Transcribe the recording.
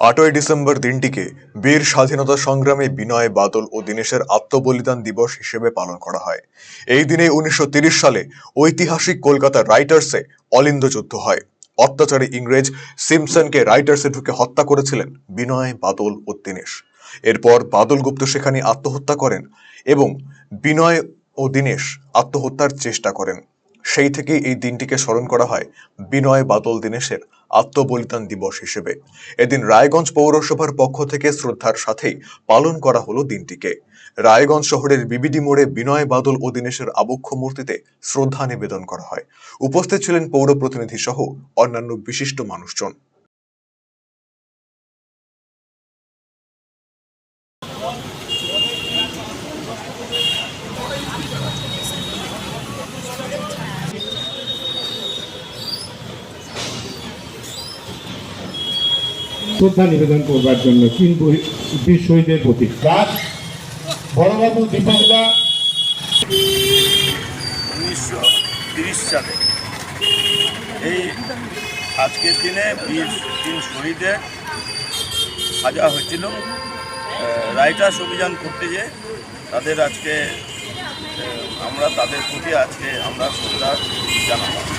আটই ডিসেম্বর দিনটিকে বীর স্বাধীনতা সংগ্রামে বিনয় বাদল ও দীনেশের আত্মবলিদান দিবস হিসেবে পালন করা হয়। এই দিনে উনিশশো সালে ঐতিহাসিক কলকাতা রাইটার্সে অলিন্দ যুদ্ধ হয়। অত্যাচারী ইংরেজ সিমসনকে রাইটার্সে ঢুকে হত্যা করেছিলেন বিনয় বাদল ও দীনেশ। এরপর বাদল গুপ্ত সেখানে আত্মহত্যা করেন এবং বিনয় ও দীনেশ আত্মহত্যার চেষ্টা করেন। সেই থেকে এই দিনটিকে স্মরণ করা হয় বিনয় বাদল দীনেশের আত্মবলিদান দিবস হিসেবে। এদিন রায়গঞ্জ পৌরসভার পক্ষ থেকে শ্রদ্ধার সাথেই পালন করা হলো দিনটিকে। রায়গঞ্জ শহরের বিবিডি মোড়ে বিনয় বাদল ও দীনেশের আবক্ষ মূর্তিতে শ্রদ্ধা নিবেদন করা হয়। উপস্থিত ছিলেন পৌর প্রতিনিধি সহ অন্যান্য বিশিষ্ট মানুষজন। শ্রদ্ধা নিবেদন করবার জন্য তিন বই- বীর শহীদের প্রতি রাজ বড়বাবু দীপকদা। উনিশশো তিরিশ সালে এই আজকের দিনে বীর তিন শহীদের সাজা হয়েছিল। রাইটার্স অভিযান করতে যে তাদের আজকে আমরা তাদের প্রতি আজকে আমরা শ্রদ্ধা জানালাম